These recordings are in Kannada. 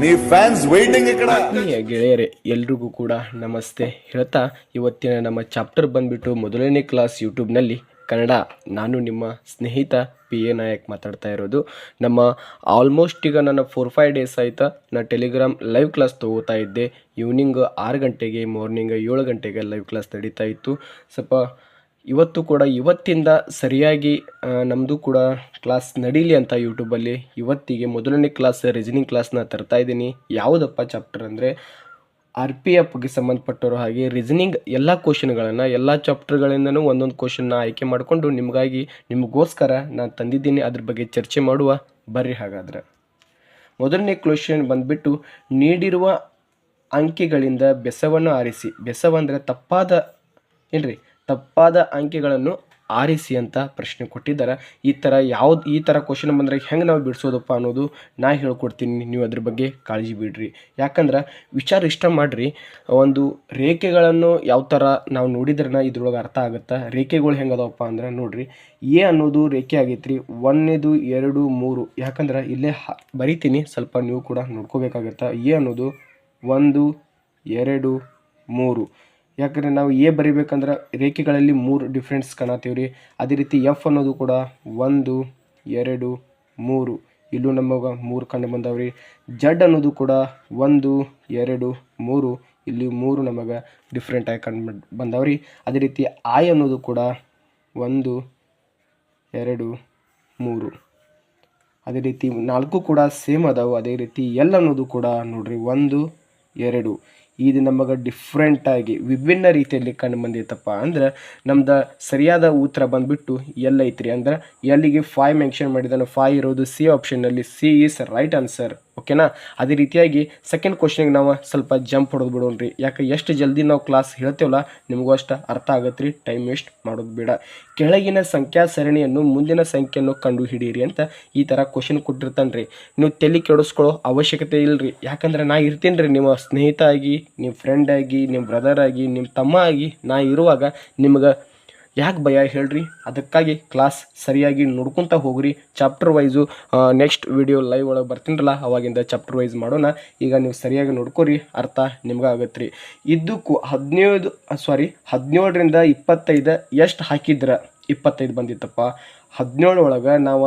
ನೀ ಫ್ಯಾನ್ಸ್ ವೇಟಿಂಗ್ ಆತ್ಮೀಯ ಗೆಳೆಯರೇ, ಎಲ್ರಿಗೂ ಕೂಡ ನಮಸ್ತೆ. ಹೇಳ್ತಾ, ಇವತ್ತಿನ ನಮ್ಮ ಚಾಪ್ಟರ್ ಬಂದ್ಬಿಟ್ಟು ಮೊದಲನೇ ಕ್ಲಾಸ್ ಯೂಟ್ಯೂಬ್ನಲ್ಲಿ ಕನ್ನಡ. ನಾನು ನಿಮ್ಮ ಸ್ನೇಹಿತ ಪಿ ಎ ನಾಯಕ್ ಮಾತಾಡ್ತಾ ಇರೋದು. ನಮ್ಮ ಆಲ್ಮೋಸ್ಟ್ ಈಗ ನನ್ನ ಫೋರ್ ಫೈವ್ ಡೇಸ್ ಆಯಿತಾ ನಾನು ಟೆಲಿಗ್ರಾಮ್ ಲೈವ್ ಕ್ಲಾಸ್ ತೊಗೋತಾ ಇದ್ದೆ. ಈವ್ನಿಂಗ್ ಆರು ಗಂಟೆಗೆ ಮಾರ್ನಿಂಗ್ ಏಳು ಗಂಟೆಗೆ ಲೈವ್ ಕ್ಲಾಸ್ ನಡೀತಾ ಇತ್ತು. ಸ್ವಲ್ಪ ಇವತ್ತು ಕೂಡ ಇವತ್ತಿಂದ ಸರಿಯಾಗಿ ನಮ್ಮದು ಕೂಡ ಕ್ಲಾಸ್ ನಡೀಲಿ ಅಂತ ಯೂಟ್ಯೂಬಲ್ಲಿ ಇವತ್ತಿಗೆ ಮೊದಲನೇ ಕ್ಲಾಸ್ ರೀಸನಿಂಗ್ ಕ್ಲಾಸ್ನ ತರ್ತಾ ಇದ್ದೀನಿ. ಯಾವುದಪ್ಪ ಚಾಪ್ಟರ್ ಅಂದರೆ ಆರ್ ಪಿ ಎಫ್ಗೆ ಸಂಬಂಧಪಟ್ಟವರು ಹಾಗೆ ರೀಸನಿಂಗ್ ಎಲ್ಲ ಕ್ವಶನ್ಗಳನ್ನು ಎಲ್ಲ ಚಾಪ್ಟರ್ಗಳಿಂದನೂ ಒಂದೊಂದು ಕ್ವಶನ್ನ ಆಯ್ಕೆ ಮಾಡಿಕೊಂಡು ನಿಮಗಾಗಿ, ನಿಮಗೋಸ್ಕರ ನಾನು ತಂದಿದ್ದೀನಿ. ಅದ್ರ ಬಗ್ಗೆ ಚರ್ಚೆ ಮಾಡುವ, ಬರ್ರಿ ಹಾಗಾದ್ರೆ. ಮೊದಲನೇ ಕ್ವಶನ್ ಬಂದುಬಿಟ್ಟು, ನೀಡಿರುವ ಅಂಕಿಗಳಿಂದ ಬೆಸವನ್ನು ಆರಿಸಿ. ಬೆಸವಂದರೆ ತಪ್ಪಾದ, ಏನ್ರಿ? ತಪ್ಪಾದ ಅಂಕಿಗಳನ್ನು ಆರಿಸಿ ಅಂತ ಪ್ರಶ್ನೆ ಕೊಟ್ಟಿದ್ದಾರೆ. ಈ ಥರ ಯಾವ್ದು ಈ ಥರ ಕ್ವಶನ್ ಬಂದರೆ ಹೆಂಗೆ ನಾವು ಬಿಡಿಸೋದಪ್ಪ ಅನ್ನೋದು ನಾ ಹೇಳ್ಕೊಡ್ತೀನಿ. ನೀವು ಅದ್ರ ಬಗ್ಗೆ ಕಾಳಜಿ ಬಿಡ್ರಿ. ಯಾಕಂದ್ರೆ ವಿಚಾರ ಇಷ್ಟ ಮಾಡಿರಿ. ಒಂದು ರೇಖೆಗಳನ್ನು ಯಾವ ಥರ ನಾವು ನೋಡಿದ್ರೆ ಇದ್ರೊಳಗೆ ಅರ್ಥ ಆಗುತ್ತೆ? ರೇಖೆಗಳು ಹೆಂಗದವಪ್ಪ ಅಂದ್ರೆ ನೋಡ್ರಿ, ಎ ಅನ್ನೋದು ರೇಖೆ ಆಗೈತ್ರಿ. ಒಂದನೇದು, ಎರಡು, ಮೂರು. ಯಾಕಂದ್ರೆ ಇಲ್ಲೇ ಬರಿತೀನಿ. ಸ್ವಲ್ಪ ನೀವು ಕೂಡ ನೋಡ್ಕೋಬೇಕಾಗತ್ತೆ? ಎ ಅನ್ನೋದು ಒಂದು, ಎರಡು, ಮೂರು. ಯಾಕಂದರೆ ನಾವು ಎ ಬರಿಬೇಕಂದ್ರೆ ರೇಖೆಗಳಲ್ಲಿ ಮೂರು ಡಿಫ್ರೆನ್ಸ್ ಕಾಣತ್ತೀವಿ ರೀ. ಅದೇ ರೀತಿ ಎಫ್ ಅನ್ನೋದು ಕೂಡ ಒಂದು, ಎರಡು, ಮೂರು. ಇಲ್ಲೂ ನಮಗೆ ಮೂರು ಕಂಡು ಬಂದವ್ರಿ. ಜಡ್ ಅನ್ನೋದು ಕೂಡ ಒಂದು, ಎರಡು, ಮೂರು. ಇಲ್ಲಿ ಮೂರು ನಮಗೆ ಡಿಫ್ರೆಂಟಾಗಿ ಕಂಡು ಬಂದವ್ರಿ. ಅದೇ ರೀತಿ ಆಯ್ ಅನ್ನೋದು ಕೂಡ ಒಂದು, ಎರಡು, ಮೂರು. ಅದೇ ರೀತಿ ನಾಲ್ಕು ಕೂಡ ಸೇಮ್ ಅದಾವು. ಅದೇ ರೀತಿ ಎಲ್ ಅನ್ನೋದು ಕೂಡ ನೋಡ್ರಿ ಒಂದು, ಎರಡು. ಇದು ನಮಗೆ ಡಿಫ್ರೆಂಟಾಗಿ ವಿಭಿನ್ನ ರೀತಿಯಲ್ಲಿ ಕಂಡು ಬಂದೈತಪ್ಪ ಅಂದ್ರೆ ನಮ್ದು ಸರಿಯಾದ ಉತ್ತರ ಬಂದ್ಬಿಟ್ಟು ಎಲ್ ಐತ್ರಿ ಅಂದ್ರೆ ಎಲ್ಲಿಗೆ ಫೈ ಮೆನ್ಷನ್ ಮಾಡಿದ್ದಾನೆ ಫೈ ಇರೋದು ಸಿ ಆಪ್ಷನ್ನಲ್ಲಿ ಸಿ ಈಸ್ ರೈಟ್ ಆನ್ಸರ್ ಓಕೆನಾ? ಅದೇ ರೀತಿಯಾಗಿ ಸೆಕೆಂಡ್ ಕ್ವಶನಿಗೆ ನಾವು ಸ್ವಲ್ಪ ಜಂಪ್ ಹೊಡೆದು ಬಿಡೋಣ್ರಿ. ಯಾಕೆ ಎಷ್ಟು ಜಲ್ದಿ ನಾವು ಕ್ಲಾಸ್ ಹೇಳ್ತೇವಲ್ಲ, ನಿಮಗೂ ಅಷ್ಟು ಅರ್ಥ ಆಗತ್ತೆ ರೀ ಟೈಮ್ ವೇಸ್ಟ್ ಮಾಡೋದು ಬೇಡ. ಕೆಳಗಿನ ಸಂಖ್ಯಾ ಸರಣಿಯನ್ನು ಮುಂದಿನ ಸಂಖ್ಯೆಯನ್ನು ಕಂಡು ಹಿಡೀರಿ ಅಂತ ಈ ಥರ ಕ್ವಶನ್ ಕೊಟ್ಟಿರ್ತಾನೆ ರೀ ನೀವು ತಲೆ ಕೆಡಿಸ್ಕೊಳ್ಳೋ ಅವಶ್ಯಕತೆ ಇಲ್ಲರಿ ಯಾಕಂದ್ರೆ ನಾ ಇರ್ತೀನಿ ರೀ ನಿಮ್ಮ ಸ್ನೇಹಿತ ಆಗಿ ನಿಮ್ಮ ಫ್ರೆಂಡ್ ಆಗಿ ನಿಮ್ಮ ಬ್ರದರ್ ಆಗಿ ನಿಮ್ಮ ತಮ್ಮ ಆಗಿ ನಾ ಇರುವಾಗ ನಿಮ್ಗೆ ಯಾಕೆ ಭಯ ಹೇಳ್ರಿ? ಅದಕ್ಕಾಗಿ ಕ್ಲಾಸ್ ಸರಿಯಾಗಿ ನೋಡ್ಕೊತ ಹೋಗ್ರಿ. Chapter wise next video live ಒಳಗೆ ಬರ್ತೀನಲ್ಲ ಅವಾಗಿಂದ ಚಾಪ್ಟರ್ ವೈಸ್ ಮಾಡೋಣ. ಈಗ ನೀವು ಸರಿಯಾಗಿ ನೋಡ್ಕೊರಿ, ಅರ್ಥ ನಿಮ್ಗೆ ಆಗತ್ತೆ ರೀ ಇದಕ್ಕೂ ಹದಿನೈದು ಸಾರಿ ಹದಿನೇಳರಿಂದ ಇಪ್ಪತ್ತೈದು ಎಷ್ಟು ಹಾಕಿದ್ರೆ? ಇಪ್ಪತ್ತೈದು ಬಂದಿತ್ತಪ್ಪ. ಹದಿನೇಳು ಒಳಗೆ ನಾವು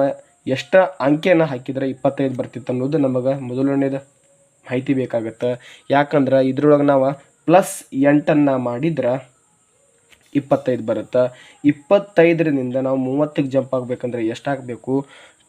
ಎಷ್ಟು ಅಂಕೆಯನ್ನು ಹಾಕಿದ್ರೆ ಇಪ್ಪತ್ತೈದು ಬರ್ತಿತ್ತು ಅನ್ನೋದು ನಮಗೆ ಮೊದಲನೇದು ಮಾಹಿತಿ ಬೇಕಾಗತ್ತೆ. ಯಾಕಂದ್ರೆ ಇದ್ರೊಳಗೆ ನಾವು ಪ್ಲಸ್ ಎಂಟನ್ನು ಮಾಡಿದ್ರೆ ಇಪ್ಪತ್ತೈದು ಬರುತ್ತೆ? ಇಪ್ಪತ್ತೈದರಿಂದ ನಾವು ಮೂವತ್ತಕ್ಕೆ ಜಂಪ್ ಆಗಬೇಕಂದ್ರೆ ಎಷ್ಟು ಹಾಕಬೇಕು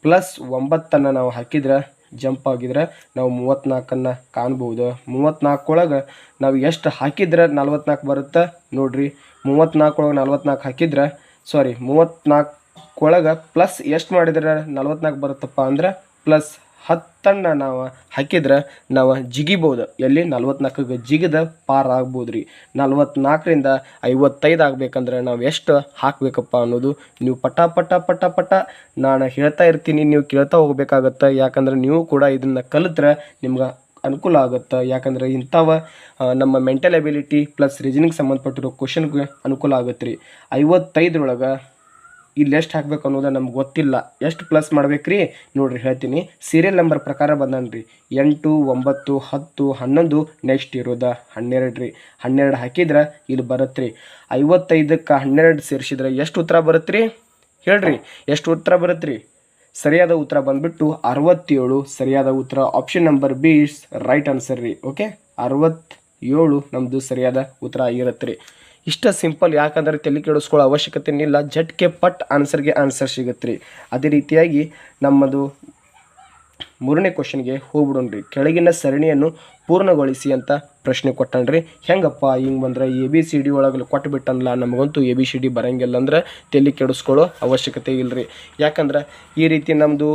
ಪ್ಲಸ್ ಒಂಬತ್ತನ್ನು ನಾವು ಹಾಕಿದ್ರೆ ಜಂಪ್ ಆಗಿದ್ರೆ ನಾವು ಮೂವತ್ತ್ನಾಲ್ಕನ್ನು ಕಾಣ್ಬೋದು. ಮೂವತ್ತ್ನಾಲ್ಕೊಳಗೆ ನಾವು ಎಷ್ಟು ಹಾಕಿದ್ರೆ ನಲ್ವತ್ನಾಲ್ಕು ಬರುತ್ತೆ? ನೋಡ್ರಿ ಮೂವತ್ತ್ನಾಲ್ಕೊಳಗೆ ನಲ್ವತ್ನಾಲ್ಕು ಹಾಕಿದ್ರೆ ಸಾರಿ ಮೂವತ್ತ್ನಾಲ್ಕೊಳಗೆ ಪ್ಲಸ್ ಎಷ್ಟು ಮಾಡಿದ್ರೆ ನಲ್ವತ್ನಾಲ್ಕು ಬರುತ್ತಪ್ಪ ಅಂದ್ರೆ, ಪ್ಲಸ್ ಹತ್ತನ್ನು ನಾವು ಹಾಕಿದ್ರೆ ನಾವು ಜಿಗಿಬೋದು. ಎಲ್ಲಿ ನಲ್ವತ್ನಾಲ್ಕಿಗೆ ಜಿಗಿದ ಪಾರ್ ಆಗ್ಬೋದು ರೀ ನಲ್ವತ್ನಾಲ್ಕರಿಂದ ಐವತ್ತೈದು ಆಗ್ಬೇಕಂದ್ರೆ ನಾವು ಎಷ್ಟು ಹಾಕಬೇಕಪ್ಪ ಅನ್ನೋದು ನೀವು ಪಟ ಪಟ ಪಟ ಪಟ ನಾನು ಹೇಳ್ತಾ ಇರ್ತೀನಿ. ನೀವು ಕೇಳ್ತಾ ಹೋಗ್ಬೇಕಾಗತ್ತೆ. ಯಾಕಂದ್ರೆ ನೀವು ಕೂಡ ಇದನ್ನು ಕಲಿತ್ರೆ ನಿಮ್ಗೆ ಅನುಕೂಲ ಆಗುತ್ತೆ. ಯಾಕಂದ್ರೆ ಇಂಥವ ನಮ್ಮ ಮೆಂಟಲ್ ಎಬಿಲಿಟಿ ಪ್ಲಸ್ ರೀಸನಿಂಗ್ ಸಂಬಂಧಪಟ್ಟಿರೋ ಕ್ವಶನ್ಗೆ ಅನುಕೂಲ ಆಗುತ್ತೆ ರೀ ಐವತ್ತೈದರೊಳಗೆ ಇಲ್ಲಿ ಎಷ್ಟು ಹಾಕ್ಬೇಕು ಅನ್ನೋದು ನಮ್ಗೆ ಗೊತ್ತಿಲ್ಲ. ಎಷ್ಟು ಪ್ಲಸ್ ಮಾಡ್ಬೇಕ್ರಿ? ನೋಡ್ರಿ ಹೇಳ್ತೀನಿ. ಸೀರಿಯಲ್ ನಂಬರ್ ಪ್ರಕಾರ ಬಂದನ್ರಿ. ಎಂಟು, ಒಂಬತ್ತು, ಹತ್ತು, ಹನ್ನೊಂದು ನೆಕ್ಸ್ಟ್ ಇರೋದ ಹನ್ನೆರಡು ರೀ ಹನ್ನೆರಡು ಹಾಕಿದ್ರೆ ಇಲ್ಲಿ ಬರುತ್ತೆ ರೀ ಐವತ್ತೈದಕ್ಕೆ ಹನ್ನೆರಡು ಸೇರಿಸಿದ್ರೆ ಎಷ್ಟು ಉತ್ತರ ಬರುತ್ತೆ ರೀ ಹೇಳ್ರಿ, ಎಷ್ಟು ಉತ್ತರ ಬರುತ್ತೆ ರೀ ಸರಿಯಾದ ಉತ್ತರ ಬಂದ್ಬಿಟ್ಟು ಅರವತ್ತೇಳು, ಸರಿಯಾದ ಉತ್ತರ option number B is right answer ರೀ. ಓಕೆ ಅರವತ್ತೇಳು ನಮ್ಮದು ಸರಿಯಾದ ಉತ್ತರ ಆಗಿರುತ್ತೆ ರೀ ಇಷ್ಟ ಸಿಂಪಲ್ ಯಾಕಂದ್ರೆ ತಲೆ ಕೆಡಿಸ್ಕೊಳ್ಳೋ ಅವಶ್ಯಕತೆ ಇಲ್ಲ ಜಟ್ಕೆ ಪಟ್ ಆನ್ಸರ್ಗೆ ಆನ್ಸರ್ ಸಿಗುತ್ತೆ ರೀ ಅದೇ ರೀತಿಯಾಗಿ ನಮ್ಮದು ಮೂರನೇ ಕ್ವಶನ್ಗೆ ಹೋಗ್ಬಿಡೋಣ್ರಿ ಕೆಳಗಿನ ಸರಣಿಯನ್ನು ಪೂರ್ಣಗೊಳಿಸಿ ಅಂತ ಪ್ರಶ್ನೆ ಕೊಟ್ಟಣ್ರಿ ಹೆಂಗಪ್ಪ, ಹಿಂಗೆ ಬಂದ್ರೆ ಎ ಬಿ ಸಿ ಡಿ ಒಳಗೆ ಕೊಟ್ಬಿಟ್ಟನಲ್ಲ, ನಮಗಂತೂ ಎ ಬಿ ಸಿ ಡಿ ಬರಂಗಿಲ್ಲ ಅಂದ್ರೆ ತಲೆ ಕೆಡಿಸ್ಕೊಳ್ಳೋ ಅವಶ್ಯಕತೆ ಇಲ್ಲರಿ ಯಾಕಂದ್ರೆ ಈ ರೀತಿ ನಮ್ಮದು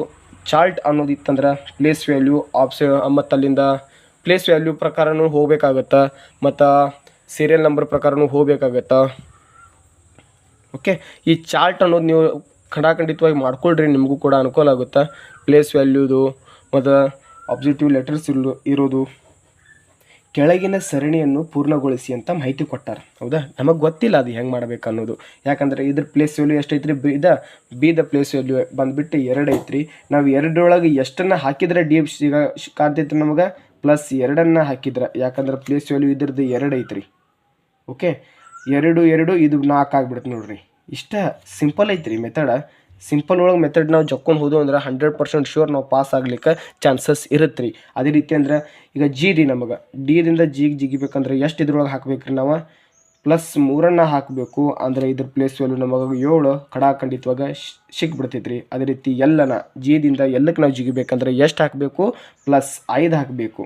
ಚಾರ್ಟ್ ಅನ್ನೋದು ಇತ್ತಂದ್ರೆ ಪ್ಲೇಸ್ ವ್ಯಾಲ್ಯೂ ಆಪ್ಸ್ ಮತ್ತು ಅಲ್ಲಿಂದ ಪ್ಲೇಸ್ ವ್ಯಾಲ್ಯೂ ಪ್ರಕಾರನೂ ಹೋಗ್ಬೇಕಾಗತ್ತೆ, ಮತ್ತು ಸೀರಿಯಲ್ ನಂಬರ್ ಪ್ರಕಾರನೂ ಹೋಗ್ಬೇಕಾಗತ್ತೆ? ಓಕೆ ಈ ಚಾರ್ಟ್ ಅನ್ನೋದು ನೀವು ಖಡಾಖಂಡಿತವಾಗಿ ಮಾಡ್ಕೊಳ್ರಿ, ನಿಮಗೂ ಕೂಡ ಅನುಕೂಲ ಆಗುತ್ತೆ? ಪ್ಲೇಸ್ ವ್ಯಾಲ್ಯೂದು ಮತ್ತು ಆಬ್ಜೆಕ್ಟಿವ್ ಲೆಟರ್ಸ್ ಇರೋ ಇರೋದು. ಕೆಳಗಿನ ಸರಣಿಯನ್ನು ಪೂರ್ಣಗೊಳಿಸಿ ಅಂತ ಮಾಹಿತಿ ಕೊಟ್ಟಾರ. ಹೌದಾ? ನಮಗೆ ಗೊತ್ತಿಲ್ಲ ಅದು ಹೆಂಗೆ ಮಾಡಬೇಕು ಅನ್ನೋದು. ಯಾಕಂದ್ರೆ ಇದ್ರ ಪ್ಲೇಸ್ ವ್ಯಾಲ್ಯೂ ಎಷ್ಟೈತ್ರಿ? ಬಿ ಇದ? ದ ಪ್ಲೇಸ್ ವ್ಯಾಲ್ಯೂ ಬಂದುಬಿಟ್ಟು ಎರಡು ಐತ್ರಿ. ನಾವು ಎರಡರೊಳಗೆ ಎಷ್ಟನ್ನು ಹಾಕಿದ್ರೆ ಡಿ ಎಫ್ ಸಿಗ ಕಾಣ್ತೈತ್ರಿ ನಮಗೆ? ಪ್ಲಸ್ ಎರಡನ್ನು ಹಾಕಿದ್ರೆ. ಯಾಕಂದ್ರೆ ಪ್ಲೇಸ್ ವ್ಯಾಲ್ಯೂ ಇದ್ರದ್ದು ಎರಡು ಐತ್ರಿ. ಓಕೆ ಎರಡು ಎರಡು, ಇದು ನಾಲ್ಕು ಆಗಿಬಿಡುತ್ತೆ ನೋಡ್ರಿ. ಇಷ್ಟ ಸಿಂಪಲ್ ಐತ್ರಿ ಮೆಥಡ ಸಿಂಪಲ್ ಒಳಗೆ ಮೆಥಡ್ ನಾವು ಜಕ್ಕೊಂಡು ಹೋದು ಅಂದ್ರೆ ಹಂಡ್ರೆಡ್ ಪರ್ಸೆಂಟ್ ಶೂರ್ ನಾವು ಪಾಸ್ ಆಗ್ಲಿಕ್ಕೆ ಚಾನ್ಸಸ್ ಇರುತ್ತೆ ರೀ ಅದೇ ರೀತಿ ಅಂದ್ರೆ ಈಗ ಜಿ ರೀ ನಮಗೆ. ಡಿದಿಂದ ಜಿಗೆ ಜಿಗಿಬೇಕಂದ್ರೆ ಎಷ್ಟು ಇದ್ರೊಳಗೆ ಹಾಕ್ಬೇಕ್ರಿ ನಾವು? ಪ್ಲಸ್ ಮೂರನ್ನು ಹಾಕಬೇಕು. ಅಂದರೆ ಇದ್ರ ಪ್ಲೇಸ್ ವ್ಯಾಲ್ಯೂ ನಮಗೆ ಏಳು ಖಡಾಖಂಡಿತವಾಗ ಸಿಕ್ಬಿಡ್ತೈತೆ ರೀ ಅದೇ ರೀತಿ ಎಲ್ಲನ ಜಿದಿಂದ ಎಲ್ಲಕ್ಕೆ ನಾವು ಜಿಗಿಬೇಕಂದ್ರೆ ಎಷ್ಟು ಹಾಕಬೇಕು? ಪ್ಲಸ್ ಐದು ಹಾಕಬೇಕು.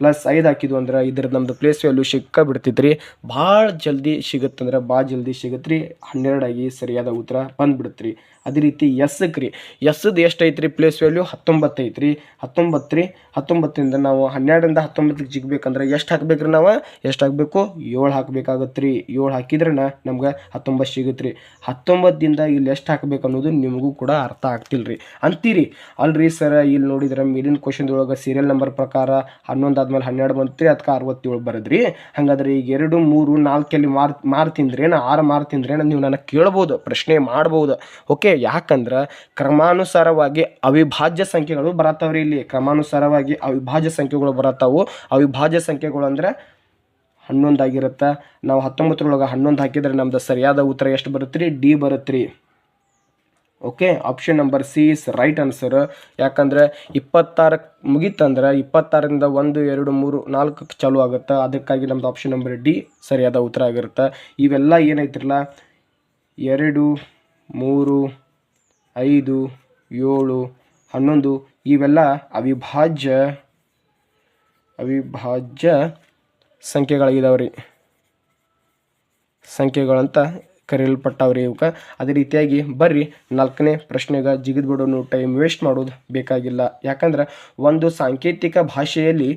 ಪ್ಲಸ್ ಐದು ಹಾಕಿದ್ವು ಅಂದ್ರೆ ಇದ್ರ ನಮ್ದು ಪ್ಲೇಸ್ ವ್ಯಾಲ್ಯೂ ಸಿಕ್ಕ ಬಿಡ್ತಿದ್ರಿ ರೀ ಭಾಳ ಜಲ್ದಿ ಸಿಗುತ್ತಂದ್ರೆ ಭಾಳ ಜಲ್ದಿ ಸಿಗುತ್ತೆ ರೀ ಹನ್ನೆರಡಾಗಿ ಸರಿಯಾದ ಉತ್ತರ ಬಂದ್ಬಿಡುತ್ತೆ ರೀ ಅದೇ ರೀತಿ ಎಸ್ಸಕ್ಕೆ ರೀ ಎಸ್ದು ಎಷ್ಟು ರೀ ಪ್ಲೇಸ್ ವ್ಯಾಲ್ಯೂ ಹತ್ತೊಂಬತ್ತು ಐತ್ರಿ. ಹತ್ತೊಂಬತ್ತು ರೀ ಹತ್ತೊಂಬತ್ತರಿಂದ ನಾವು ಹನ್ನೆರಡರಿಂದ ಹತ್ತೊಂಬತ್ತಕ್ಕೆ ಜಿಗ್ಬೇಕಂದ್ರೆ ಎಷ್ಟು ಹಾಕ್ಬೇಕ್ರಿ ನಾವು? ಎಷ್ಟು ಹಾಕಬೇಕು? ಏಳು ಹಾಕಬೇಕಾಗತ್ತೆ ರೀ ಏಳು ಹಾಕಿದ್ರೆ ನಮ್ಗೆ ಹತ್ತೊಂಬತ್ತು ಸಿಗುತ್ತೆ ರೀ ಹತ್ತೊಂಬತ್ತದಿಂದ ಇಲ್ಲಿ ಎಷ್ಟು ಹಾಕ್ಬೇಕು ಅನ್ನೋದು ನಿಮಗೂ ಕೂಡ ಅರ್ಥ ಆಗ್ತಿಲ್ಲ ರೀ ಅಂತೀರಿ? ಅಲ್ರಿ ಸರ್ ಇಲ್ಲಿ ನೋಡಿದ್ರೆ ಮೇಲಿನ ಕ್ವಶನ್ದೊಳಗೆ ಸೀರಿಯಲ್ ನಂಬರ್ ಪ್ರಕಾರ ಹನ್ನೊಂದು ಆದ್ಮೇಲೆ ಹನ್ನೆರಡು ಬಂತು ರೀ ಅದಕ್ಕೆ ಅರವತ್ತೇಳು ಬರದ್ರಿ. ಹಾಗಾದ್ರೆ ಈಗ ಎರಡು, ಮೂರು, ನಾಲ್ಕಲ್ಲಿ ಮಾರ್ ಮಾರು ತಿಂದ್ರೇನು ಆರು ಮಾರು ತಿಂದ್ರೇನು ನೀವು ನನಗೆ ಕೇಳ್ಬೋದು, ಪ್ರಶ್ನೆ ಮಾಡ್ಬೋದು. ಓಕೆ ಯಾಕಂದ್ರೆ ಕ್ರಮಾನುಸಾರವಾಗಿ ಅವಿಭಾಜ್ಯ ಸಂಖ್ಯೆಗಳು ಬರತ್ತಾವ್ರಿ ಇಲ್ಲಿ. ಕ್ರಮಾನುಸಾರವಾಗಿ ಅವಿಭಾಜ್ಯ ಸಂಖ್ಯೆಗಳು ಬರತ್ತಾವು ಅವಿಭಾಜ್ಯ ಸಂಖ್ಯೆಗಳು ಅಂದ್ರೆ ಹನ್ನೊಂದು ಆಗಿರುತ್ತೆ ನಾವು ಹತ್ತೊಂಬತ್ತರೊಳಗೆ ಹನ್ನೊಂದು ಹಾಕಿದ್ರೆ ನಮ್ದು ಸರಿಯಾದ ಉತ್ತರ ಎಷ್ಟು ಬರುತ್ತೆ ರೀ ಡಿ ಬರುತ್ತೆ okay option number C is right answer ಯಾಕಂದ್ರೆ ಇಪ್ಪತ್ತಾರಕ್ಕೆ ಮುಗೀತಂದ್ರೆ ಇಪ್ಪತ್ತಾರರಿಂದ ಒಂದು, ಎರಡು, ಮೂರು, ನಾಲ್ಕು ಚಾಲು ಆಗುತ್ತೆ. ಅದಕ್ಕಾಗಿ ನಮ್ದು ಆಪ್ಷನ್ ನಂಬರ್ ಡಿ ಸರಿಯಾದ ಉತ್ತರ ಆಗಿರುತ್ತೆ. ಇವೆಲ್ಲ ಏನೈತಿರಲ್ಲ? ಎರಡು, ಮೂರು ಐದು, ಏಳು, ಹನ್ನೊಂದು ಇವೆಲ್ಲ ಅವಿಭಾಜ್ಯ ಅವಿಭಾಜ್ಯ ಸಂಖ್ಯೆಗಳಿದಾವೆ ರೀ ಸಂಖ್ಯೆಗಳಂತ ಕರೆಯಲ್ಪಟ್ಟವ್ರಿ ಇವಕ್ಕೆ ಅದೇ ರೀತಿಯಾಗಿ ಬರ್ರಿ, ನಾಲ್ಕನೇ ಪ್ರಶ್ನೆಗೆ ಜಿಗಿದ್ಬಿಡೋನು ಟೈಮ್ ವೇಸ್ಟ್ ಮಾಡೋದು ಬೇಕಾಗಿಲ್ಲ. ಯಾಕಂದ್ರೆ ಒಂದು ಸಾಂಕೇತಿಕ ಭಾಷೆಯಲ್ಲಿ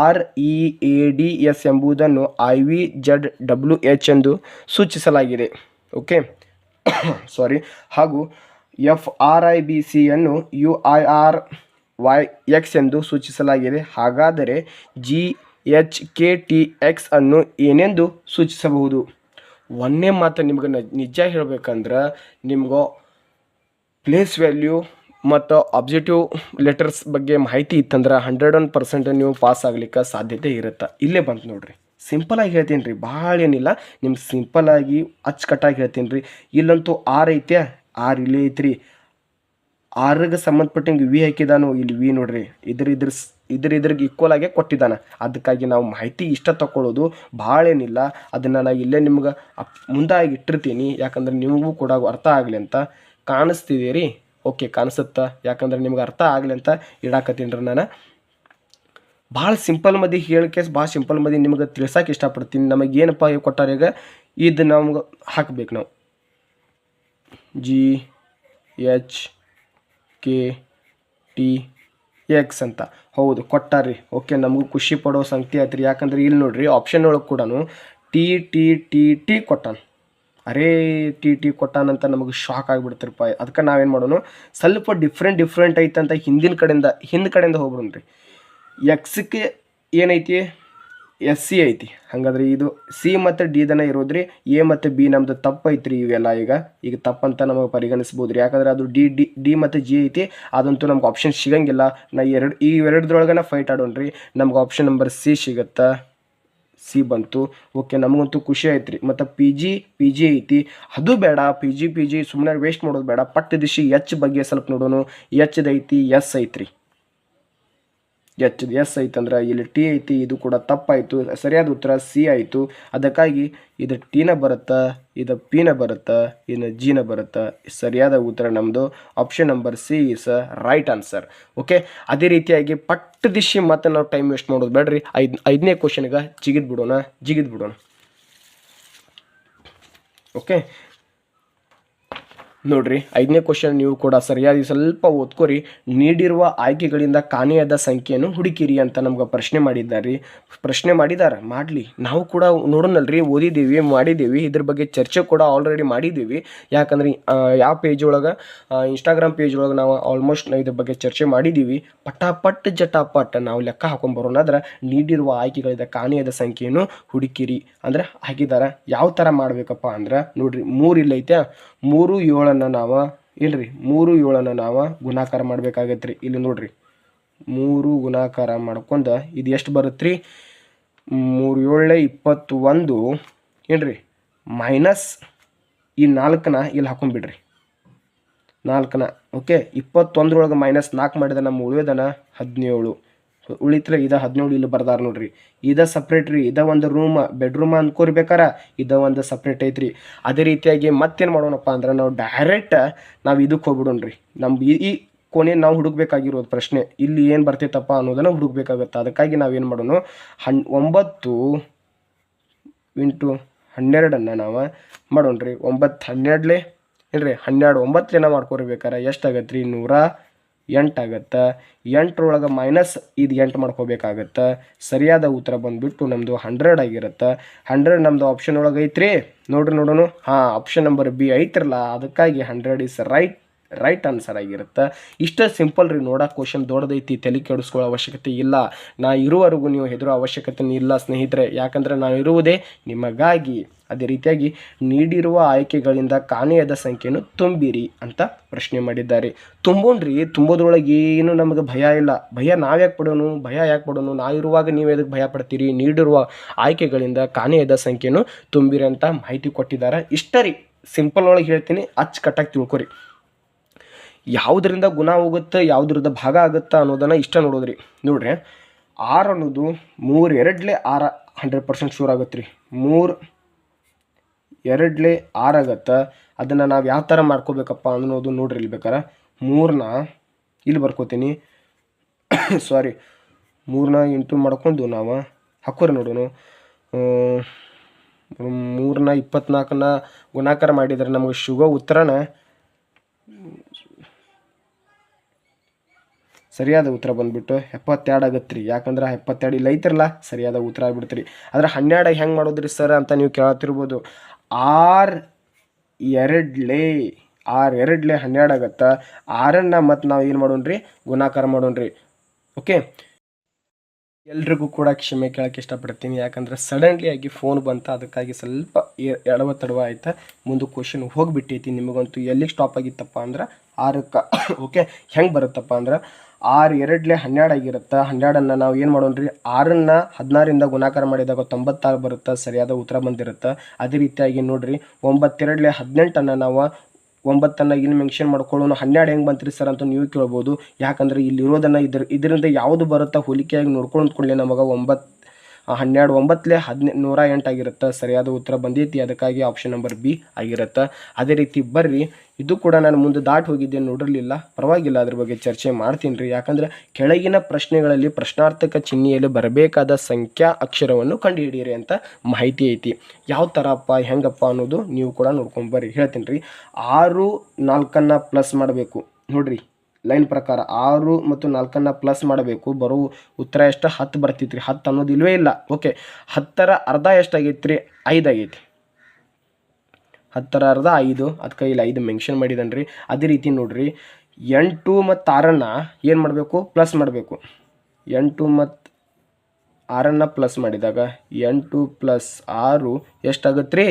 R E A D S ಎಂಬುದನ್ನು I V Z W H ಎಂದು ಸೂಚಿಸಲಾಗಿದೆ. ಓಕೆ ಸಾರಿ ಹಾಗೂ F R I B ಸಿಯನ್ನು U I R Y X ಎಂದು ಸೂಚಿಸಲಾಗಿದೆ. ಹಾಗಾದರೆ G H K T X ಅನ್ನು ಏನೆಂದು ಸೂಚಿಸಬಹುದು? ಒಂದೇ ಮಾತು ನಿಮ್ಗೆ ನಿಜ ಹೇಳ್ಬೇಕಂದ್ರೆ ನಿಮ್ಗೆ ಪ್ಲೇಸ್ ವ್ಯಾಲ್ಯೂ ಮತ್ತು ಆಬ್ಜೆಕ್ಟಿವ್ ಲೆಟರ್ಸ್ ಬಗ್ಗೆ ಮಾಹಿತಿ ಇತ್ತಂದ್ರೆ ಹಂಡ್ರೆಡ್ ಒನ್ ಪರ್ಸೆಂಟ್ ನೀವು ಪಾಸ್ ಆಗ್ಲಿಕ್ಕೆ ಸಾಧ್ಯತೆ ಇರುತ್ತೆ. ಇಲ್ಲೇ ಬಂತು ನೋಡ್ರಿ. ಸಿಂಪಲಾಗಿ ಹೇಳ್ತೀನಿ ರೀ. ಭಾಳ ಏನಿಲ್ಲ. ನಿಮ್ಗೆ ಸಿಂಪಲಾಗಿ ಅಚ್ಚುಕಟ್ಟಾಗಿ ಹೇಳ್ತೀನಿ ರೀ. ಇಲ್ಲಂತೂ ಆ ಐತೆ ಆರು ಇಲ್ಲೇ ಐತ್ರಿ. ಆರಿಗೆ ಸಂಬಂಧಪಟ್ಟಂಗೆ ವಿ ಹಾಕಿದಾನು, ಇಲ್ಲಿ ವಿ ನೋಡ್ರಿ. ಇದ್ರ ಇದ್ರ ಇದ್ರ ಇದ್ರಿಗೆ ಈಕ್ವಲ್ ಆಗೇ ಕೊಟ್ಟಿದ್ದಾನ ಅದಕ್ಕಾಗಿ ನಾವು ಮಾಹಿತಿ ಇಷ್ಟ ತಗೊಳ್ಳೋದು ಭಾಳ ಏನಿಲ್ಲ. ಅದನ್ನು ನಾನು ಇಲ್ಲೇ ನಿಮ್ಗೆ ಅಪ್, ಮುಂದಾಗಿ ಇಟ್ಟಿರ್ತೀನಿ. ಯಾಕಂದ್ರೆ ನಿಮಗೂ ಕೂಡ ಅರ್ಥ ಆಗಲಿ ಅಂತ ಕಾಣಿಸ್ತಿದೆ ರೀ. ಓಕೆ, ಕಾಣಿಸುತ್ತಾ? ಯಾಕಂದ್ರೆ ನಿಮ್ಗೆ ಅರ್ಥ ಆಗಲಿ ಅಂತ ಇಡಾಕತ್ತೀನಿ ನಾನು. ಭಾಳ ಸಿಂಪಲ್ ಮದಿ ಹೇಳಿಕೆ ಭಾಳ ಸಿಂಪಲ್ ಮದಿ ನಿಮ್ಗೆ ತಿಳ್ಸಕ್ಕೆ ಇಷ್ಟಪಡ್ತೀನಿ. ನಮಗೆ ಏನಪ್ಪ ಕೊಟ್ಟಾರ ಈಗ, ಇದು ನಮ್ಗೆ ಹಾಕ್ಬೇಕು ನಾವು. G H K T X ಅಂತ. ಹೌದು, ಕೊಟ್ಟಾರ್ರಿ. ಓಕೆ ನಮಗೂ ಖುಷಿ ಪಡೋ ಸಂಗತಿ ಆಯ್ತು ರೀ ಯಾಕಂದ್ರೆ ಇಲ್ಲಿ ನೋಡ್ರಿ ಆಪ್ಷನ್ ಒಳಗೆ ಕೂಡ ಟಿ ಟಿ ಟಿ ಟಿ ಕೊಟ್ಟಾನ. ಅರೇ ಟಿ ಟಿ ಕೊಟ್ಟಾನಂತ ನಮಗೆ ಶಾಕ್ ಆಗಿಬಿಡ್ತಿರಪ್ಪ. ಅದಕ್ಕೆ ನಾವೇನು ಮಾಡೋಣ ಸ್ವಲ್ಪ ಡಿಫ್ರೆಂಟ್ ಡಿಫ್ರೆಂಟ್ ಐತಂತ ಹಿಂದಿನ ಕಡೆಯಿಂದ, ಹಿಂದ್ ಕಡೆಯಿಂದ ಹೋಗ್ಬಿಡ್ರಿ ಎಕ್ಸ್ಗೆ ಏನೈತಿ? ಎಸ್ ಸಿ ಐತಿ. ಹಾಗಾದ್ರೆ ಇದು ಸಿ ಮತ್ತು ಡಿ ದನ ಇರೋದ್ರಿ, ಎ ಮತ್ತು ಬಿ ನಮ್ದು ತಪ್ಪು ಐತ್ರಿ ಇವೆಲ್ಲ ಈಗ. ಈಗ ತಪ್ಪಂತ ನಮಗೆ ಪರಿಗಣಿಸ್ಬೋದು ರೀ ಯಾಕಂದ್ರೆ ಅದು ಡಿ ಡಿ ಡಿ ಮತ್ತು ಜಿ ಐತಿ, ಅದಂತೂ ನಮ್ಗೆ ಆಪ್ಷನ್ ಸಿಗಂಗಿಲ್ಲ. ನಾ ಎರಡು, ಈ ಎರಡ್ರೊಳಗನ ಫೈಟ್ ಆಡೋಣ್ರಿ. ನಮ್ಗೆ ಆಪ್ಷನ್ ನಂಬರ್ ಸಿ ಸಿಗುತ್ತಾ. ಸಿ ಬಂತು. ಓಕೆ ನಮಗಂತೂ ಖುಷಿ ಆಯ್ತು ರೀ ಮತ್ತು ಪಿ ಜಿ ಪಿ ಜಿ ಐತಿ. ಅದು ಬೇಡ ಪಿ ಜಿ ಪಿ ಜಿ ಸುಮ್ಮನೆ ವೇಸ್ಟ್ ಮಾಡೋದು ಬೇಡ. ಪಟ್ಟ ದಿಶಿ ಎಚ್ ಬಗ್ಗೆ ಸ್ವಲ್ಪ ನೋಡೋಣ ಎಚ್ದೈತಿ ಎಸ್ ಐತ್ರಿ. ಎಚ್ ಎಸ್ ಐತಂದ್ರೆ ಇಲ್ಲಿ ಟಿ ಐತಿ, ಇದು ಕೂಡ ತಪ್ಪಾಯಿತು, ಸರಿಯಾದ ಉತ್ತರ ಸಿ ಆಯಿತು. ಅದಕ್ಕಾಗಿ ಇದು ಟಿನ ಬರುತ್ತಾ, ಇದು ಪಿನ ಬರುತ್ತಾ, ಇನ್ನು ಜಿನ ಬರುತ್ತಾ? ಸರಿಯಾದ ಉತ್ತರ ನಮ್ಮದು option number C is right answer okay ಅದೇ ರೀತಿಯಾಗಿ ಪಟ್ಟ ದಿಶಿ ಮತ್ತೆ ನಾವು ಟೈಮ್ ವೇಸ್ಟ್ ಮಾಡೋದು ಬೇಡ್ರಿ. ಐದು, ಐದನೇ ಕ್ವಶನ್ಗೆ ಜಿಗಿದ್ ಬಿಡೋಣ ಜಿಗಿದ್ ಬಿಡೋಣ ಓಕೆ ನೋಡ್ರಿ, ಐದನೇ ಕ್ವಶನ್ ನೀವು ಕೂಡ ಸರಿಯಾಗಿ ಸ್ವಲ್ಪ ಓದ್ಕೋರಿ ನೀಡಿರುವ ಆಯ್ಕೆಗಳಿಂದ ಕಾಣೆಯಾದ ಸಂಖ್ಯೆಯನ್ನು ಹುಡುಕಿರಿ ಅಂತ ನಮ್ಗೆ ಪ್ರಶ್ನೆ ಮಾಡಿದ್ದಾರೆ. ಪ್ರಶ್ನೆ ಮಾಡಿದ್ದಾರೆ ಮಾಡಲಿ. ನಾವು ಕೂಡ ನೋಡೋಣಲ್ರಿ ಓದಿದ್ದೀವಿ, ಮಾಡಿದ್ದೀವಿ. ಇದ್ರ ಬಗ್ಗೆ ಚರ್ಚೆ ಕೂಡ ಆಲ್ರೆಡಿ ಮಾಡಿದ್ದೀವಿ. ಯಾಕಂದ್ರೆ ಯಾವ ಪೇಜ್ ಒಳಗೆ? ಇನ್ಸ್ಟಾಗ್ರಾಮ್ ಪೇಜ್ ಒಳಗೆ ನಾವು ಆಲ್ಮೋಸ್ಟ್ ಇದ್ರ ಬಗ್ಗೆ ಚರ್ಚೆ ಮಾಡಿದ್ದೀವಿ. ಪಟಾಪಟ್, ಜಟಾಪಟ್ ನಾವು ಲೆಕ್ಕ ಹಾಕೊಂಬರೋಣ ಅಂದ್ರೆ ನೀಡಿರುವ ಆಯ್ಕೆಗಳಿಂದ ಕಾಣೆಯಾದ ಸಂಖ್ಯೆಯನ್ನು ಹುಡುಕಿರಿ. ಅಂದ್ರೆ ಹಾಕಿದ್ದಾರೆ ಯಾವ ಥರ ಮಾಡಬೇಕಪ್ಪ ಅಂದ್ರೆ, ನೋಡ್ರಿ, ಮೂರು ಇಲ್ಲೈತೆ ಮೂರು ಏಳನ್ನು ನಾವು, ಇಲ್ರಿ, ಮೂರು ಏಳನ್ನು ನಾವು ಗುಣಾಕಾರ ಮಾಡಬೇಕಾಗತ್ತೆ ರೀ ಇಲ್ಲಿ ನೋಡ್ರಿ, ಮೂರು ಗುಣಾಕಾರ ಮಾಡ್ಕೊಂಡು ಇದು ಎಷ್ಟು ಬರುತ್ತೆ ರೀ ಮೂರು ಏಳೆ ಇಪ್ಪತ್ತು ಒಂದು ಏನ್ರಿ? ಮೈನಸ್ ಈ ನಾಲ್ಕನ್ನ ಇಲ್ಲಿ ಹಾಕೊಂಡ್ಬಿಡ್ರಿ ನಾಲ್ಕನ ಓಕೆ ಇಪ್ಪತ್ತೊಂದರೊಳಗೆ ಮೈನಸ್ ನಾಲ್ಕು ಮಾಡಿದನ ಉಳಿಯೋದನ ಹದಿನೇಳು. ಉಳಿತ್ರೆ ಇದ ಹದಿನೇಳು ಇಲ್ಲಿ ಬರ್ದಾರ ನೋಡ್ರಿ. ಇದ ಸಪ್ರೇಟ್ ರೀ, ಇದ ಒಂದು ರೂಮ್ ಬೆಡ್ರೂಮ್ ಅನ್ಕೋರ್ಬೇಕಾರ ಇದ ಒಂದು ಸಪ್ರೇಟ್ ಐತ್ರಿ. ಅದೇ ರೀತಿಯಾಗಿ ಮತ್ತೇನು ಮಾಡೋಣಪ್ಪ ಅಂದ್ರೆ ನಾವು ಡೈರೆಕ್ಟ್ ನಾವು ಇದಕ್ಕೆ ಹೋಗ್ಬಿಡೋಣ್ರಿ ನಮ್ಮ ಈ ಕೊನೆ ನಾವು ಹುಡುಕ್ಬೇಕಾಗಿರೋದು ಪ್ರಶ್ನೆ, ಇಲ್ಲಿ ಏನು ಬರ್ತೈತಪ್ಪ ಅನ್ನೋದನ್ನು ಹುಡುಕ್ಬೇಕಾಗತ್ತೆ. ಅದಕ್ಕಾಗಿ ನಾವೇನು ಮಾಡೋಣ? ಹನ್, ಒಂಬತ್ತು ಇಂಟು ಹನ್ನೆರಡನ್ನು ನಾವು ಮಾಡೋಣ್ರಿ. ಒಂಬತ್ತು ಹನ್ನೆರಡಲೇ ಇಲ್ರಿ ಹನ್ನೆರಡು ಒಂಬತ್ತಲೇನ ಮಾಡ್ಕೊರ್ಬೇಕಾರೆ ಎಷ್ಟಾಗತ್ತೆ ರೀ ನೂರ ಎಂಟು ಆಗತ್ತೆ. ಎಂಟರೊಳಗೆ ಮೈನಸ್ ಇದು ಎಂಟು ಮಾಡ್ಕೋಬೇಕಾಗತ್ತೆ. ಸರಿಯಾದ ಉತ್ತರ ಬಂದುಬಿಟ್ಟು ನಮ್ಮದು ಹಂಡ್ರೆಡ್ ಆಗಿರುತ್ತೆ. ಹಂಡ್ರೆಡ್ ನಮ್ಮದು ಆಪ್ಷನ್ ಒಳಗೆ ಐತ್ರಿ ನೋಡ್ರಿ ನೋಡೋಣ ಹಾಂ ಆಪ್ಷನ್ ನಂಬರ್ ಬಿ ಐತ್ರಲ್ಲ ಅದಕ್ಕಾಗಿ hundred is right right answer ಆಗಿರುತ್ತೆ. ಇಷ್ಟೇ ಸಿಂಪಲ್ ರೀ ನೋಡೋ ಕ್ವಶನ್ ದೊಡ್ಡದೈತಿ, ತಲೆ ಕೆಡಿಸ್ಕೊಳ್ಳೋ ಅವಶ್ಯಕತೆ ಇಲ್ಲ. ನಾ ಇರುವವರೆಗೂ ನೀವು ಹೆದರೋ ಅವಶ್ಯಕತೆ ಇಲ್ಲ ಸ್ನೇಹಿತರೆ. ಯಾಕಂದರೆ ನಾನು ಇರುವುದೇ ನಿಮಗಾಗಿ. ಅದೇ ರೀತಿಯಾಗಿ ನೀಡಿರುವ ಆಯ್ಕೆಗಳಿಂದ ಕಾಣೆಯಾದ ಸಂಖ್ಯೆಯನ್ನು ತುಂಬಿರಿ ಅಂತ ಪ್ರಶ್ನೆ ಮಾಡಿದ್ದಾರೆ. ತುಂಬೋಣ್ರಿ, ತುಂಬೋದ್ರೊಳಗೆ ಏನು ನಮಗೆ ಭಯ ಇಲ್ಲ. ಭಯ ನಾವ್ಯಾಕೆ ಪಡೋನು? ಭಯ ಯಾಕೆ ಪಡೋನು? ನಾ ಇರುವಾಗ ನೀವು ಎದಕ್ಕೆ ಭಯ ಪಡ್ತೀರಿ? ನೀಡಿರುವ ಆಯ್ಕೆಗಳಿಂದ ಕಾಣೆಯಾದ ಸಂಖ್ಯೆಯನ್ನು ತುಂಬಿರಿ ಅಂತ ಮಾಹಿತಿ ಕೊಟ್ಟಿದ್ದಾರೆ. ಇಷ್ಟ ರೀ ಸಿಂಪಲ್ ಒಳಗೆ ಹೇಳ್ತೀನಿ, ಅಚ್ಚುಕಟ್ಟಾಗಿ ತಿಳ್ಕೊರಿ. ಯಾವುದರಿಂದ ಗುಣ ಹೋಗುತ್ತೆ ಯಾವುದ್ರದ್ದು ಭಾಗ ಆಗುತ್ತಾ ಅನ್ನೋದನ್ನು ಇಷ್ಟ ನೋಡೋದ್ರಿ. ನೋಡ್ರಿ, ಆರು ಅನ್ನೋದು ಮೂರು ಎರಡ್ಲೆ ಆರ ಹಂಡ್ರೆಡ್ ಪರ್ಸೆಂಟ್ ಶೂರ್ ಆಗುತ್ತೆ ರೀ ಮೂರು ಎರಡ್ಲೆ ಆರಾಗತ್ತೆ ಅದನ್ನು ನಾವು ಯಾವ ಥರ ಮಾಡ್ಕೋಬೇಕಪ್ಪ ಅನ್ನೋದು ನೋಡ್ರಿ ಇಲ್ಲಿ ಬೇಕಾರೆ. ಮೂರನ್ನ ಇಲ್ಲಿ ಬರ್ಕೋತೀನಿ. ಸಾರಿ ಮೂರನ್ನ ಇಂಟು ಮಾಡ್ಕೊಂಡು ನಾವು ಹಾಕೋರಿ ನೋಡೋಣ ಮೂರನ್ನ ಇಪ್ಪತ್ನಾಲ್ಕನ್ನ ಗುಣಾಕಾರ ಮಾಡಿದರೆ ನಮಗೆ ಶುಗ ಉತ್ತರನ ಸರಿಯಾದ ಉತ್ತರ ಬಂದ್ಬಿಟ್ಟು ಎಪ್ಪತ್ತೆರಡು ಆಗತ್ತೆ ರೀ ಯಾಕಂದ್ರೆ ಎಪ್ಪತ್ತೆರಡು ಇಲ್ಲಿ ಐತಿರಲ್ಲ ಸರಿಯಾದ ಉತ್ತರ ಆಗ್ಬಿಡ್ತೀರಿ. ಆದ್ರೆ ಹನ್ನೆರಡು ಹೆಂಗೆ ಮಾಡೋದ್ರಿ ಸರ್ ಅಂತ ನೀವು ಕೇಳತ್ತಿರ್ಬೋದು. ಆರ್ ಎರಡ್ಲೇ ಆರ್ ಎರಡ್ಲೆ ಹನ್ನೆರಡು ಆಗತ್ತೆ. ಆರನ್ನ ಮತ್ತು ನಾವು ಏನು ಮಾಡೋಣ್ರಿ? ಗುಣಾಕಾರ ಮಾಡೋಣ್ರಿ. ಓಕೆ? ಎಲ್ರಿಗೂ ಕೂಡ ಕ್ಷಮೆ ಕೇಳೋಕ್ಕೆ ಇಷ್ಟಪಡ್ತೀನಿ. ಯಾಕಂದ್ರೆ ಸಡನ್ಲಿ ಆಗಿ ಫೋನ್ ಬಂತ, ಅದಕ್ಕಾಗಿ ಸ್ವಲ್ಪ ಎಡವ ತಡವ ಆಯ್ತಾ. ಮುಂದೆ ಕ್ವಶನ್ ಹೋಗಿಬಿಟ್ಟೈತಿ. ನಿಮಗಂತೂ ಎಲ್ಲಿಗೆ ಸ್ಟಾಪ್ ಆಗಿತ್ತಪ್ಪ ಅಂದ್ರೆ ಆರಕ್ಕೆ. ಓಕೆ? ಹೆಂಗೆ ಬರುತ್ತಪ್ಪ ಅಂದ್ರೆ ಆರು ಎರಡ್ಲೆ ಹನ್ನೆರಡು ಆಗಿರುತ್ತೆ, ಹನ್ನೆರಡನ್ನು ನಾವು ಏನು ಮಾಡೋಣ ರೀ ಆರನ್ನ ಹದಿನಾರಿಂದ ಗುಣಾಕಾರ ಮಾಡಿದಾಗ ತೊಂಬತ್ತಾರು ಬರುತ್ತೆ? ಸರಿಯಾದ ಉತ್ತರ ಬಂದಿರುತ್ತೆ? ಅದೇ ರೀತಿಯಾಗಿ ನೋಡ್ರಿ, ಒಂಬತ್ತೆರಡ್ಲೆ ಹದಿನೆಂಟನ್ನು ನಾವು ಒಂಬತ್ತನ್ನು ಇಲ್ಲಿ ಮೆನ್ಷನ್ ಮಾಡ್ಕೊಳ್ಳೋಣ. ಹನ್ನೆರಡು ಹೆಂಗೆ ಬಂತ್ರಿ ಸರ್ ಅಂತ ನೀವು ಕೇಳ್ಬೋದು. ಯಾಕಂದ್ರೆ ಇಲ್ಲಿರೋದನ್ನು ಇದ್ರ ಇದರಿಂದ ಯಾವುದು ಬರುತ್ತಾ? ಹೋಲಿಕೆಯಾಗಿ ನೋಡ್ಕೊಂಡು ಕೂಡಲೇ ನಮಗೆ ಒಂಬತ್ತು ಹನ್ನೆರಡು ಒಂಬತ್ತಲೇ ಹದಿನೆ ನೂರ ಎಂಟಾಗಿರುತ್ತೆ ಸರಿಯಾದ ಉತ್ತರ ಬಂದೈತಿ. ಅದಕ್ಕಾಗಿ ಆಪ್ಷನ್ ನಂಬರ್ ಬಿ ಆಗಿರುತ್ತೆ. ಅದೇ ರೀತಿ ಬರ್ರಿ. ಇದು ಕೂಡ ನಾನು ಮುಂದೆ ದಾಟಿ ಹೋಗಿದ್ದೆ ನೋಡಿರಲಿಲ್ಲ. ಪರವಾಗಿಲ್ಲ, ಅದ್ರ ಬಗ್ಗೆ ಚರ್ಚೆ ಮಾಡ್ತೀನಿ ರೀ ಯಾಕಂದ್ರೆ ಕೆಳಗಿನ ಪ್ರಶ್ನೆಗಳಲ್ಲಿ ಪ್ರಶ್ನಾರ್ಥಕ ಚಿಹ್ನೆಯಲ್ಲಿ ಬರಬೇಕಾದ ಸಂಖ್ಯಾ ಅಕ್ಷರವನ್ನು ಕಂಡುಹಿಡಿಯಿರಿ ಅಂತ ಮಾಹಿತಿ ಐತಿ. ಯಾವ ಥರಪ್ಪ ಹೆಂಗಪ್ಪ ಅನ್ನೋದು ನೀವು ಕೂಡ ನೋಡ್ಕೊಂಡು ಬರ್ರಿ. ಹೇಳ್ತೀನಿ ರೀ ಆರು ನಾಲ್ಕನ್ನು ಪ್ಲಸ್ ಮಾಡಬೇಕು. ನೋಡ್ರಿ. ಲೈನ್ ಪ್ರಕಾರ ಆರು ಮತ್ತು ನಾಲ್ಕನ್ನು ಪ್ಲಸ್ ಮಾಡಬೇಕು. ಬರೋ ಉತ್ತರ ಎಷ್ಟು? ಹತ್ತು ಬರ್ತಿತ್ತು ರೀ ಹತ್ತು ಅನ್ನೋದು ಇಲ್ವೇ ಇಲ್ಲ. ಓಕೆ ಹತ್ತರ ಅರ್ಧ ಎಷ್ಟಾಗೈತೆ ರೀ ಐದು ಆಗೈತಿ. ಹತ್ತರ ಅರ್ಧ ಐದು. ಅದಕ್ಕೆ ಇಲ್ಲ ಐದು ಮೆನ್ಷನ್ ಮಾಡಿದನ್ರಿ. ಅದೇ ರೀತಿ ನೋಡಿರಿ. ಎಂಟು ಮತ್ತು ಆರನ್ನು ಏನು ಮಾಡಬೇಕು? ಪ್ಲಸ್ ಮಾಡಬೇಕು. ಎಂಟು ಮತ್ತು ಆರನ್ನು ಪ್ಲಸ್ ಮಾಡಿದಾಗ ಎಂಟು ಪ್ಲಸ್ ಆರು ಎಷ್ಟಾಗತ್ತೆ ರೀ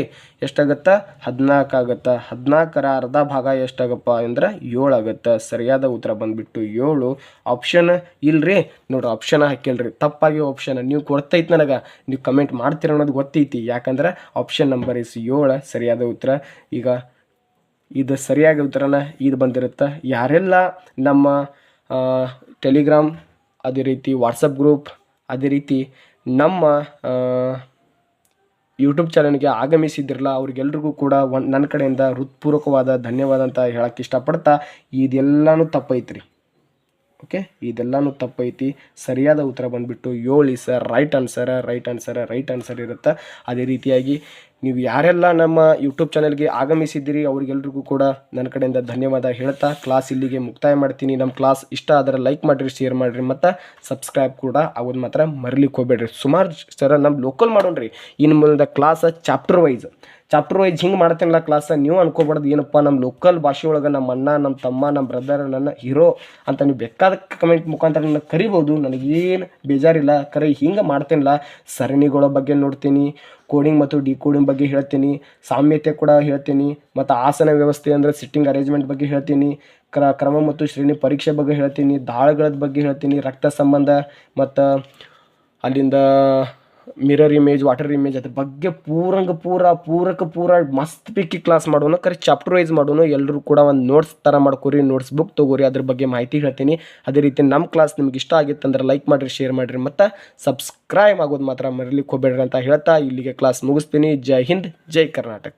ಎಷ್ಟಾಗತ್ತೆ? ಹದಿನಾಲ್ಕು ಆಗತ್ತೆ? ಹದಿನಾಲ್ಕರ ಅರ್ಧ ಭಾಗ ಎಷ್ಟಾಗಪ್ಪ ಅಂದ್ರೆ ಏಳು ಆಗತ್ತೆ? ಸರಿಯಾದ ಉತ್ತರ ಬಂದುಬಿಟ್ಟು ಏಳು. ಆಪ್ಷನ್ ಇಲ್ರಿ. ನೋಡ್ರಿ ಆಪ್ಷನ್ ಹಾಕಿಲ್ರಿ ತಪ್ಪಾಗಿ ಆಪ್ಷನ್ ನೀವು ಕೊಡ್ತೈತೆ ನನಗೆ. ನೀವು ಕಮೆಂಟ್ ಮಾಡ್ತೀರ ಅನ್ನೋದು ಗೊತ್ತೈತಿ. ಯಾಕಂದ್ರೆ ಆಪ್ಷನ್ ನಂಬರ್ ಇಸ್ ಏಳು. ಸರಿಯಾದ ಉತ್ತರ. ಈಗ ಇದು ಸರಿಯಾದ ಉತ್ತರನ ಇದು ಬಂದಿರುತ್ತೆ? ಯಾರೆಲ್ಲ ನಮ್ಮ ಟೆಲಿಗ್ರಾಮ್ ಅದೇ ರೀತಿ ವಾಟ್ಸಪ್ ಗ್ರೂಪ್ ಅದೇ ರೀತಿ ನಮ್ಮ ಯೂಟ್ಯೂಬ್ ಚಾನಲ್ಗೆ ಆಗಮಿಸಿದ್ರಲ್ಲ, ಅವ್ರಿಗೆಲ್ರಿಗೂ ಕೂಡ ಒಂದು ನನ್ನ ಕಡೆಯಿಂದ ಹೃತ್ಪೂರ್ವಕವಾದ ಧನ್ಯವಾದ ಅಂತ ಹೇಳಕ್ಕೆ ಇಷ್ಟಪಡ್ತಾ, ಇದೆಲ್ಲನೂ ತಪ್ಪೈತ್ರಿ. ಓಕೆ ಇದೆಲ್ಲನೂ ತಪ್ಪೈತಿ. ಸರಿಯಾದ ಉತ್ತರ ಬಂದುಬಿಟ್ಟು, ಏಳು sir right answer right answer right answer ಇರುತ್ತೆ. ಅದೇ ರೀತಿಯಾಗಿ ನೀವು ಯಾರೆಲ್ಲ ನಮ್ಮ ಯೂಟ್ಯೂಬ್ ಚಾನಲ್ಗೆ ಆಗಮಿಸಿದ್ದೀರಿ, ಅವರಿಗೆಲ್ರಿಗೂ ಕೂಡ ನನ್ನ ಕಡೆಯಿಂದ ಧನ್ಯವಾದ ಹೇಳ್ತಾ ಕ್ಲಾಸ್ ಇಲ್ಲಿಗೆ ಮುಕ್ತಾಯ ಮಾಡ್ತೀನಿ. ನಮ್ಮ ಕ್ಲಾಸ್ ಇಷ್ಟ ಆದರೆ ಲೈಕ್ ಮಾಡಿರಿ ಶೇರ್ ಮಾಡಿರಿ, ಮತ್ತು ಸಬ್ಸ್ಕ್ರೈಬ್ ಕೂಡ ಆಗೋದು ಮಾತ್ರ ಮರಿಲಿಕ್ಕೆ ಹೋಗ್ಬೇಡ್ರಿ. ಸುಮಾರು ಸರ ನಮ್ಮ ಲೋಕಲ್ ಮಾಡೋಣ್ರಿ. ಇನ್ನು ಮುಂದೆ class chapter wise chapter wise ಹಿಂಗೆ ಮಾಡ್ತೀನಲ್ಲ ಕ್ಲಾಸ ನೀವು ಅನ್ಕೋಬಾರ್ದು ಏನಪ್ಪ ನಮ್ಮ ಲೋಕಲ್ ಭಾಷೆ ಒಳಗೆ ನಮ್ಮ ಅಣ್ಣ ನಮ್ಮ ತಮ್ಮ ನಮ್ಮ ಬ್ರದರ್ ನನ್ನ ಹೀರೋ ಅಂತ ನೀವು ಬೇಕಾದ ಕಮೆಂಟ್ ಮುಖಾಂತರ ನನ್ನ ಕರಿಬೋದು. ನನಗೇನು ಬೇಜಾರಿಲ್ಲ. ಕರೆ ಹಿಂಗೆ ಮಾಡ್ತೀನಲ್ಲ. ಸರಣಿಗಳ ಬಗ್ಗೆ ನೋಡ್ತೀನಿ. ಕೋಡಿಂಗ್ ಮತ್ತು ಡಿಕೋಡಿಂಗ್ ಬಗ್ಗೆ ಹೇಳ್ತೀನಿ. ಸಾಮ್ಯತೆ ಕೂಡ ಹೇಳ್ತೀನಿ. ಮತ್ತು ಆಸನ ವ್ಯವಸ್ಥೆ ಅಂದರೆ ಸಿಟ್ಟಿಂಗ್ ಅರೇಂಜ್ಮೆಂಟ್ ಬಗ್ಗೆ ಹೇಳ್ತೀನಿ. ಕ್ರ, ಕ್ರಮ ಮತ್ತು ಶ್ರೇಣಿ ಪರೀಕ್ಷೆ ಬಗ್ಗೆ ಹೇಳ್ತೀನಿ. ದಾಳಗಳ ಬಗ್ಗೆ ಹೇಳ್ತೀನಿ. ರಕ್ತ ಸಂಬಂಧ ಮತ್ತು ಅಲ್ಲಿಂದ ಮಿರರ್ ಇಮೇಜ್ ವಾಟರ್ ಇಮೇಜ್ ಅದ್ರ ಬಗ್ಗೆ ಪೂರಂಗ ಪೂರ, ಪೂರಕ ಪೂರ ಮಸ್ತ್ ಪಿಕ್ಕಿ ಕ್ಲಾಸ್ ಮಾಡೋಣ ಕರೆ ಚಾಪ್ಟರ್ ವೈಸ್ ಮಾಡೋಣ ಎಲ್ಲರೂ ಕೂಡ ಒಂದು ನೋಟ್ಸ್ ಥರ ಮಾಡ್ಕೊರಿ ನೋಟ್ಸ್ ಬುಕ್ ತೊಗೋರಿ, ಅದ್ರ ಬಗ್ಗೆ ಮಾಹಿತಿ ಹೇಳ್ತೀನಿ. ಅದೇ ರೀತಿ ನಮ್ಮ ಕ್ಲಾಸ್ ನಿಮ್ಗೆ ಇಷ್ಟ ಆಗಿತ್ತಂದ್ರೆ ಲೈಕ್ ಮಾಡಿರಿ ಶೇರ್ ಮಾಡಿರಿ, ಮತ್ತು ಸಬ್ಸ್ಕ್ರೈಬ್ ಆಗೋದು ಮಾತ್ರ ಮರಲಿಕ್ಕೆ ಹೋಗ್ಬೇಡ್ರಿ ಅಂತ ಹೇಳ್ತಾ ಇಲ್ಲಿಗೆ ಕ್ಲಾಸ್ ಮುಗಿಸ್ತೀನಿ. ಜೈ ಹಿಂದ್, ಜೈ ಕರ್ನಾಟಕ.